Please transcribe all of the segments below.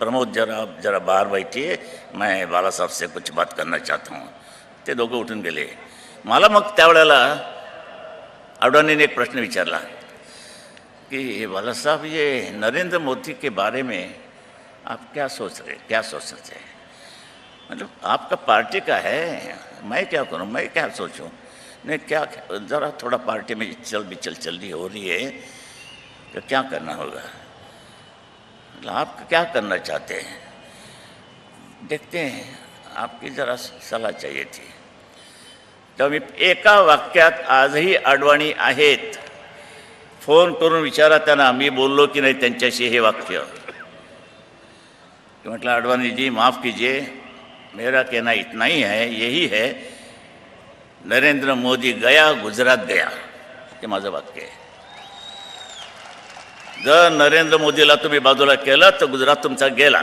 प्रमोद, जरा आप जरा बाहर बैठिए, मैं बाला साहब से कुछ बात करना चाहता हूँ। ते दोघं उठून गेले। मला मग त्यावेळेला अडवाणीने एक प्रश्न विचारला कि बाला साहब, ये नरेंद्र मोदी के बारे में आप क्या सोच रहे, क्या सोच सकते हैं मतलब आपका पार्टी का है, मैं क्या करूँ, मैं क्या सोचूं? नहीं, क्या, ज़रा थोड़ा पार्टी में चल बिचल चल चल रही हो रही है तो क्या करना होगा? आप क्या करना चाहते हैं? देखते हैं आपकी जरा सलाह चाहिए थी। तर मी एका वाक्यात आजही अडवाणी आहेत फोन करून विचारा त्यांना मी बोललो की नाही त्यांच्याशी हे वाक्य. म्हटलं अडवाणी जी माफ़ कीजिए मेरा कहना इतना ही है यही है नरेंद्र मोदी गया गुजरात गया हे माझं वाक्य आहे. जर नरेंद्र मोदीला तुम्ही बाजूला केलं तर गुजरात तुमचा गेला.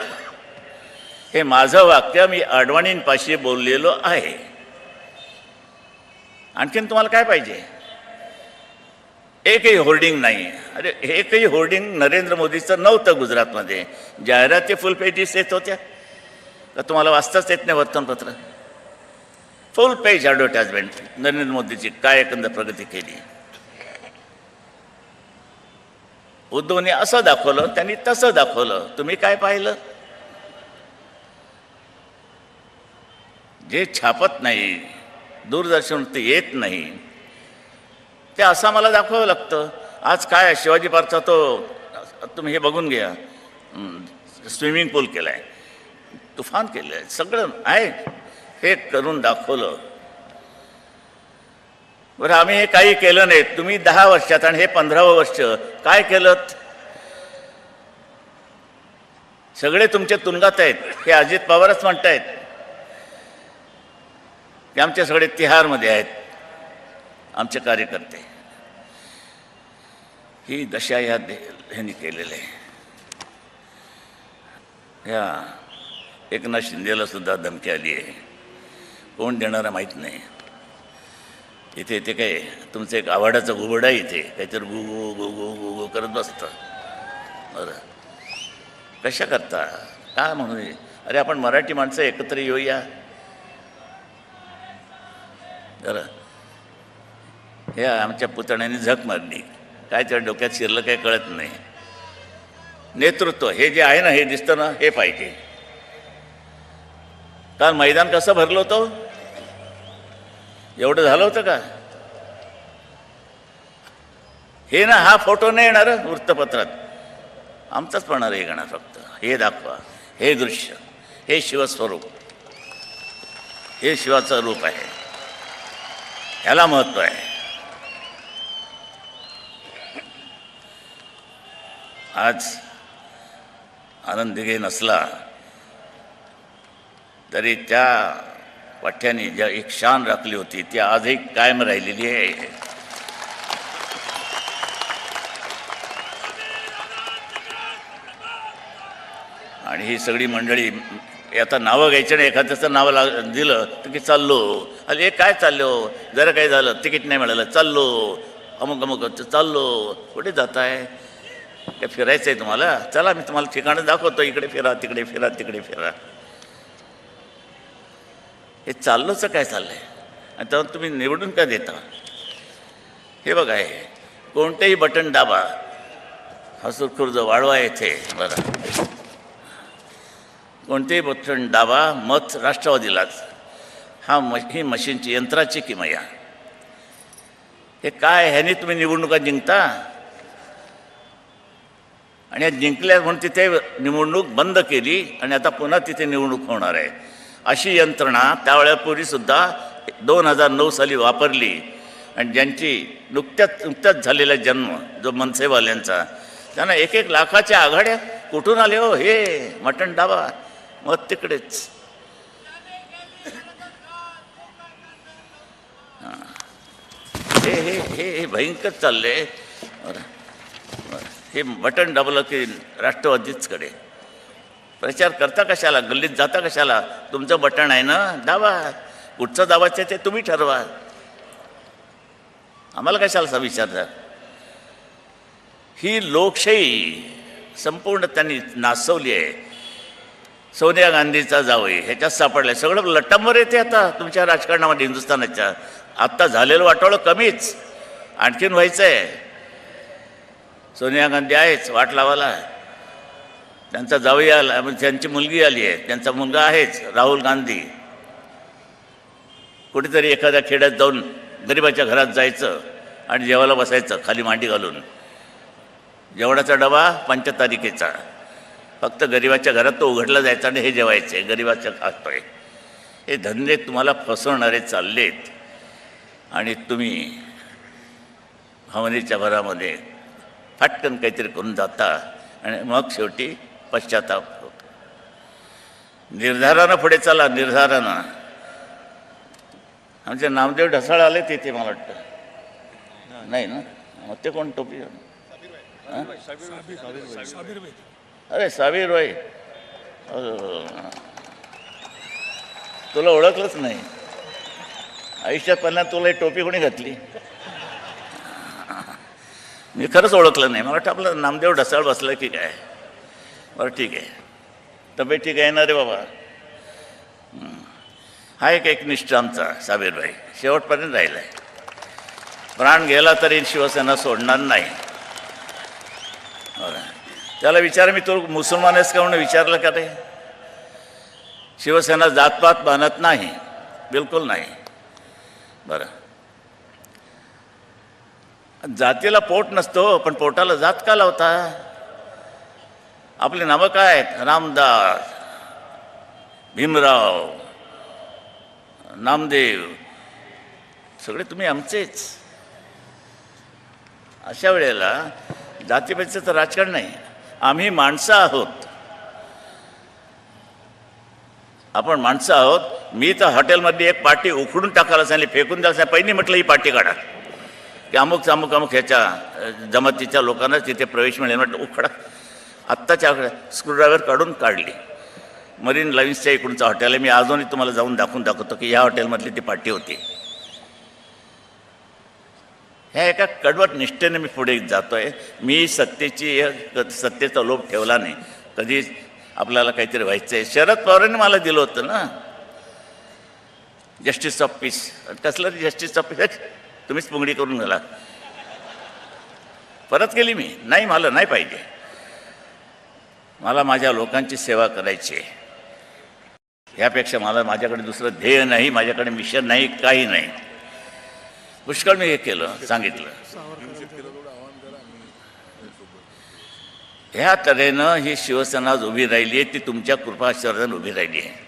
हे माझं वाक्य मी अडवाणींपाशी बोललेलो आहे. आणखीन तुम्हाला काय पाहिजे? एकही होर्डिंग नाही. अरे एकही होर्डिंग नरेंद्र मोदीचं नव्हतं गुजरातमध्ये. जाहिराती फुल पेजीस येत होत्या. तर तुम्हाला वाचताच येत नाही वर्तमानपत्र. फुल पेज ॲडव्हर्टाजमेंट नरेंद्र मोदीची काय एकंदर प्रगती केली? उद्धवने असं दाखवलं त्यांनी तसं दाखवलं. तुम्ही काय पाहिलं? जे छापत नाही दूरदर्शन ते येत नाही ते असं मला दाखवावं लागतं. आज काय शिवाजी पार्कचा तो तुम्ही हे बघून घ्या. स्विमिंग पूल केला आहे तुफान केलं आहे सगळं आहे. हे करून दाखवलं. बरं आम्ही हे काही केलं नाही तुम्ही दहा वर्षात आणि हे पंधरावं वर्ष काय केलं सगळे तुमच्या तुंगात आहेत. हे अजित पवारच म्हणतायत. की आमचे सगळे तिहारमध्ये आहेत. आमचे कार्यकर्ते. ही दशा या ह्यांनी केलेलं आहे. ह्या एकनाथ शिंदेला सुद्धा धमकी आली आहे. कोण देणारा माहीत नाही. इथे ते काय तुमचं एक आवाडाचं घुबड आहे इथे. काहीतरी गु गु गु गु गु गु करत बसतं. बरं. कशा करता? काय म्हणून? अरे आपण मराठी माणसं एकत्र येऊया. बरं. हे आमच्या पुतण्याने झक मारली. काय त्या डोक्यात शिरलं काय कळत नाही. नेतृत्व हे जे आहे ना हे दिसतं ना हे पाहिजे. काल मैदान कसं भरलं होतं? एवढं झालं होतं का? हे ना हा फोटो नाही येणार वृत्तपत्रात. आमचाच पडणार हे गाणं फक्त. हे दाखवा. हे दृश्य. हे शिवस्वरूप. हे शिवाचं रूप आहे. ह्याला महत्त्व आहे. आज आनंद दिघे नसला तरी त्या पठ्याने ज्या एक शान राखली होती ती आजही कायम राहिलेली आहे. आणि ही सगळी मंडळी आता नावं घ्यायची आणि एखाद्याचं नाव लाग दिलं तर की चाललो. अरे हे काय चाललो हो? जरा काय झालं तिकीट नाही मिळालं चाललो. अमुक अमुक चाललो. कुठे जात आहे काय फिरायचं आहे तुम्हाला? चला मी तुम्हाला ठिकाणं दाखवतो. इकडे फिरा तिकडे फिरा तिकडे फिरा. हे चाललंचं काय चाललं आहे आणि तेव्हा तुम्ही निवडून का देता? हे बघा हे. कोणतेही बटन दाबा. हसूर खुर्द वाढवा येथे. बरं. कोणतेही बटन दाबा मत राष्ट्रवादीलाच. हा म ही मशीनची यंत्राची किमया. हे काय ह्याने तुम्ही निवडणुका जिंकता? आणि या जिंकल्या म्हणून तिथे निवडणूक बंद केली आणि आता पुन्हा तिथे निवडणूक होणार आहे. अशी यंत्रणा त्यावेळेपूर्वीसुद्धा दोन हजार नऊ साली वापरली. आणि ज्यांची नुकत्याच नुकत्याच झालेला जन्म जो मनसेवाल्यांचा त्यांना एक एक लाखाच्या आघाड्या कुठून आले हो? हे मटण डाबा मग तिकडेच. हे. हे हे हे भयंकर चालले हे बटन दाबलं की राष्ट्रवादीचकडे. प्रचार करता कशाला? गल्लीत जाता कशाला? तुमचं बटन आहे ना? दाबा कुठचं दाबायचं ते तुम्ही ठरवा. आम्हाला कशाला असा विचारता ही लोकशाही संपूर्ण त्यांनी नासवली आहे. सोनिया गांधीचा जावई ह्याच्यात सापडलाय. सगळं लट्टांवर येते आता तुमच्या राजकारणामध्ये हिंदुस्थानाच्या. आत्ता झालेलं वाटोळं कमीच. आणखीन व्हायचं आहे सोनिया गांधी आहेच वाट लावायला. त्यांचा जावई आला म्हणजे त्यांची मुलगी आली आहे. त्यांचा मुलगा आहेच राहुल गांधी. कुठेतरी एखाद्या खेड्यात जाऊन गरिबाच्या घरात जायचं आणि जेवायला बसायचं खाली मांडी घालून. जेवणाचा डबा पंचतारिकेचा फक्त गरिबाच्या घरात तो उघडला जायचा आणि हे जेवायचे गरिबाच्या खातोय. हे धंदे तुम्हाला फसवणारे चाललेत. आणि तुम्ही भावनेच्या भरामध्ये फाटकन काहीतरी करून जाता. आणि मग शेवटी पश्चाताप होतो. निर्धारानं पुढे चला निर्धारानं. आमचे नामदेव ढसाळ आले तिथे मला वाटतं. नाही ना? मग ते कोण टोपी? अरे साबीर भाई तुला ओळखलंच नाही. आयुष्यात पहिल्यांदा तुला ही टोपी कोणी घातली? मी खरंच ओळखलं नाही. मला वाटतं आपलं नामदेव ढसाळ बसलं की काय? बरं ठीक आहे. तब्येत ठीक आहे ना रे बाबा? हा एक एकनिष्ठ आमचा साबीरभाई. शेवटपर्यंत राहिला आहे प्राण गेला तरी शिवसेना सोडणार नाही. बरं. त्याला विचार मी तो मुसलमान आहेस का म्हणून विचारलं का रे शिवसेना जातपात बांधत नाही. बिलकुल नाही. बरं. जातीला पोट नसतो पण पोटाला जात का लावता? आपली नावं काय आहेत? रामदास भीमराव नामदेव. सगळे तुम्ही आमचेच. अशा वेळेला जातीपेक्षाचं तर राजकारण नाही. आम्ही माणसं आहोत. आपण माणसं आहोत. मी तर हॉटेलमध्ये एक पाटी उखडून टाकायला सांगली फेकून द्यायला सांगितलं. पहिली म्हटलं ही पाटी काढा. की अमुक अमुक अमुक ह्याच्या जमातीच्या लोकांना तिथे प्रवेश मिळेल. म्हटलं उखडा. आत्ताच्या स्क्रूड्रायव्हर काढून काढली. मरीन लाईन्सच्या इकडूनचं हॉटेल आहे मी अजूनही तुम्हाला जाऊन दाखवून दाखवतो की ह्या हॉटेलमधली ती पार्टी होती. ह्या एका कडवट निष्ठेने मी पुढे जातोय. मी सत्तेची सत्तेचा लोभ ठेवला नाही. कधी आपल्याला काहीतरी व्हायचं आहे. शरद पवारांनी मला दिलं होतं ना. जस्टिस ऑफ पीस कसलं जस्टिस ऑफ पीस तुम्हीच पुंगडी करून घाला. परत केली मी. नाही मला नाही पाहिजे. मला माझ्या लोकांची सेवा करायची आहे. ह्यापेक्षा मला माझ्याकडे दुसरं ध्येय नाही माझ्याकडे मिशन नाही काही नाही. पुष्कळ मी हे केलं सांगितलं. ह्या तऱ्हेनं ही शिवसेना आज उभी राहिली आहे ती तुमच्या कृपाश्वर्धन उभी राहिली आहे.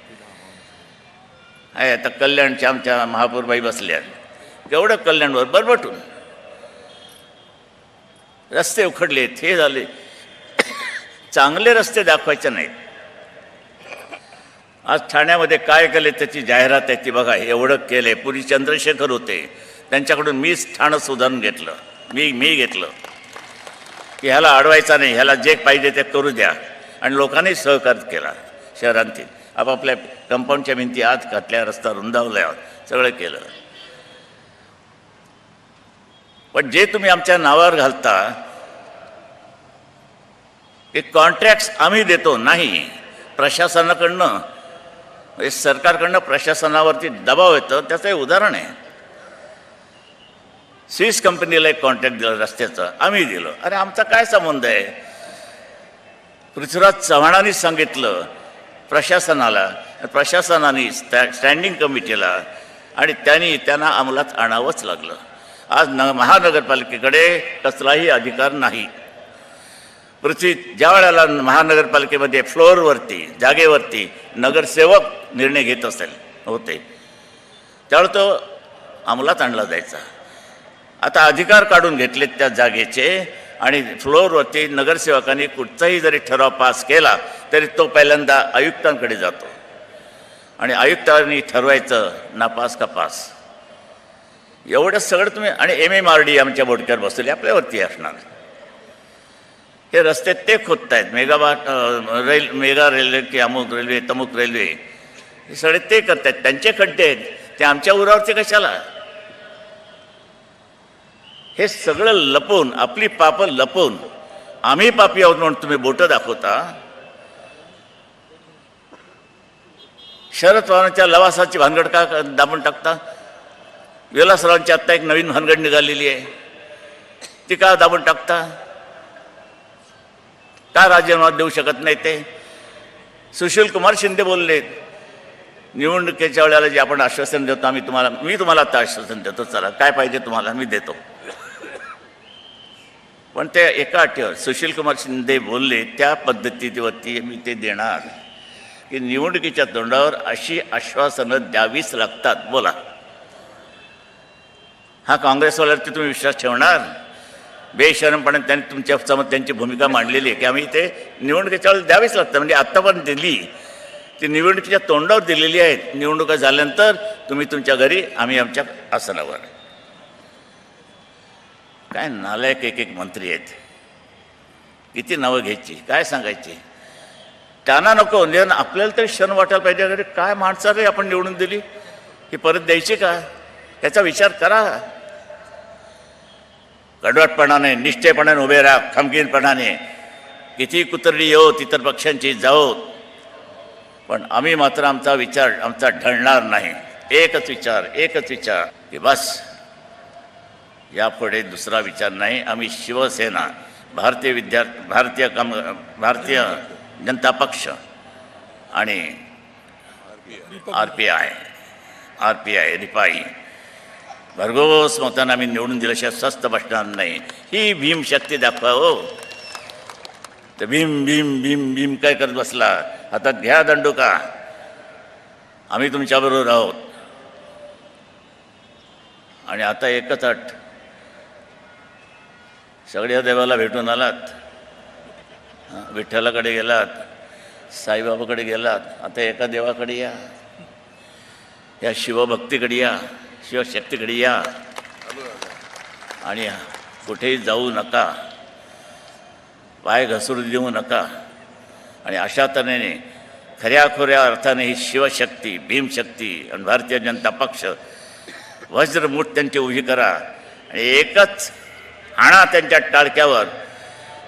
आहे आता कल्याणच्या आमच्या महापौरबाई बसल्या. केवढं कल्याणवर? बरबटून. रस्ते उखडलेत हे झाले. चांगले रस्ते दाखवायचे नाहीत. आज ठाण्यामध्ये काय केले त्याची जाहिरात आहे ती बघा एवढं केले. पूर्वी चंद्रशेखर होते. त्यांच्याकडून मीच ठाणं सुधारून घेतलं. मी मी घेतलं. की ह्याला अडवायचा नाही ह्याला जे पाहिजे ते करू द्या. आणि लोकांनी सहकार केला शहरांतील. आपापल्या कंपाऊंडच्या भिंती आत घातल्या रस्ता रुंदावल्या सगळं केलं. पण जे तुम्ही आमच्या नावावर घालता हे कॉन्ट्रॅक्ट्स आम्ही देतो नाही. प्रशासनाकडनं हे सरकारकडनं प्रशासनावरती दबाव येतो त्याचं हे उदाहरण आहे. स्विस कंपनीला एक कॉन्ट्रॅक्ट दिलं रस्त्याचं आम्ही दिलं. अरे आमचा काय संबंध आहे? पृथ्वीराज चव्हाणांनी सांगितलं प्रशासनाला प्रशासनाने स्टॅ स्टँडिंग कमिटीला आणि त्यांनी त्यांना अंमलात आणावंच लागलं. आज न महानगरपालिकेकडे कसलाही अधिकार नाही. पृथ्वी ज्या वेळेला महानगरपालिकेमध्ये फ्लोअरवरती जागेवरती नगरसेवक निर्णय घेत असेल होते. त्यावेळेला तो अंमलात आणला जायचा. आता अधिकार काढून घेतलेत त्या जागेचे आणि फ्लोअरवरती नगरसेवकांनी कुठचाही जरी ठराव पास केला तरी तो पहिल्यांदा आयुक्तांकडे जातो. आणि आयुक्तांनी ठरवायचं नापास का पास? एवढं सगळं तुम्ही आणि एम एम आर डी आमच्या बोडक्यावर बसवली आपल्यावरती असणार. हे रस्ते ते खोदत आहेत मेगा रेल मेगा रेल्वे की अमुक रेल्वे तमुक रेल्वे. हे सगळे ते करत आहेत त्यांचे खड्डे आहेत. ते आमच्या उरावरचे कशाला? हे सगळं लपवून आपली पापं लपवून आम्ही पापी आहोत म्हणून तुम्ही बोटं दाखवता? शरद पवारांच्या लवासाची भानगड का दाबून टाकता? विलासरावांची आत्ता एक नवीन भानगड निघालेली आहे. ती का दाबून टाकता? का राजीनामा देऊ शकत नाही ते? सुशील कुमार शिंदे बोलले निवडणुकीच्या वेळेला जे आपण आश्वासन देतो आम्ही तुम्हाला मी तुम्हाला आता आश्वासन देतो चला काय पाहिजे तुम्हाला मी देतो. पण ते एका अटीवर सुशील कुमार शिंदे बोलले त्या पद्धतीवरती मी ते देणार की निवडणुकीच्या तोंडावर अशी आश्वासनं द्यावीच लागतात. बोला. हा काँग्रेसवाल्यावरती तुम्ही विश्वास ठेवणार? बेशरमपणे त्यांनी तुमच्यासमोर त्यांची भूमिका मांडलेली आहे. की आम्ही ते निवडणुकीच्या वेळेला द्यावीच लागतं. म्हणजे आत्ता पण दिली ती निवडणुकीच्या तोंडावर दिलेली आहेत निवडणुका झाल्यानंतर तुम्ही तुमच्या घरी आम्ही आमच्या आसनावर. काय नालायक एक एक मंत्री आहेत. किती नावं घ्यायची? काय सांगायची? त्यांना नको. म्हणजे आपल्याला तरी क्षण वाटायला पाहिजे. अरे काय माणसं आपण निवडून दिली? ही परत द्यायची का? याचा विचार करा. कडवटपणाने निष्ठेपणाने उभे राहा खमकीनपणाने. किती कुत्रडी येऊ तितर पक्षांची जाऊ पण आम्ही मात्र आमचा विचार आमचा ढळणार नाही. एकच विचार एकच विचार की बस. यापुढे दुसरा विचार नाही. आम्ही शिवसेना भारतीय विद्यार्थी भारतीय कम भारतीय जनता पक्ष आणि R P I. R P I RPI. भरघोस मतानं आम्ही निवडून दिल्याशिवाय स्वस्त बसणार नाही. ही भीम शक्ती दाखवा हो. तर भीम भीम भीम भीम काय करत बसला? हातात घ्या दंडुका. आम्ही तुमच्याबरोबर आहोत. आणि आता एकच अट. सगळ्या देवाला भेटून आलात. विठ्ठलाकडे गेलात. साईबाबाकडे गेलात. आता एका देवाकडे या. या शिवभक्तीकडे या. शिवशक्तीकडे या आणि कुठेही जाऊ नका. पाय घसरू देऊ नका. आणि अशा तऱ्हेने खऱ्याखुऱ्या अर्थाने ही शिवशक्ती भीमशक्ती आणि भारतीय जनता पक्ष वज्रमूठ त्यांची उभी करा. आणि एकच हाणा त्यांच्या टाळक्यावर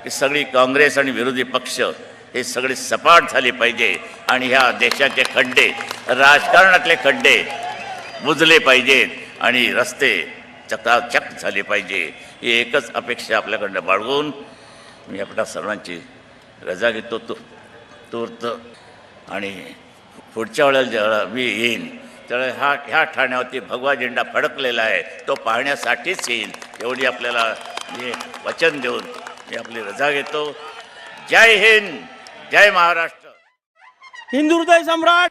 की सगळी काँग्रेस आणि विरोधी पक्ष हे सगळे सपाट झाले पाहिजे. आणि ह्या देशाचे खड्डे राजकारणातले खड्डे बुजले पाहिजेत आणि रस्ते चकाचक झाले पाहिजे. ही एकच अपेक्षा आपल्याकडनं बाळगून मी आपल्या सर्वांची रजा घेतो तू तूर्त. आणि पुढच्या वेळेला जेव्हा मी येईन त्यावेळेला हा ह्या ठाण्यावरती भगवा झेंडा फडकलेला आहे तो पाहण्यासाठीच येईन. एवढी आपल्याला मी वचन देऊन मी आपली रजा घेतो. जय हिंद जय महाराष्ट्र. हिंदू सम्राट!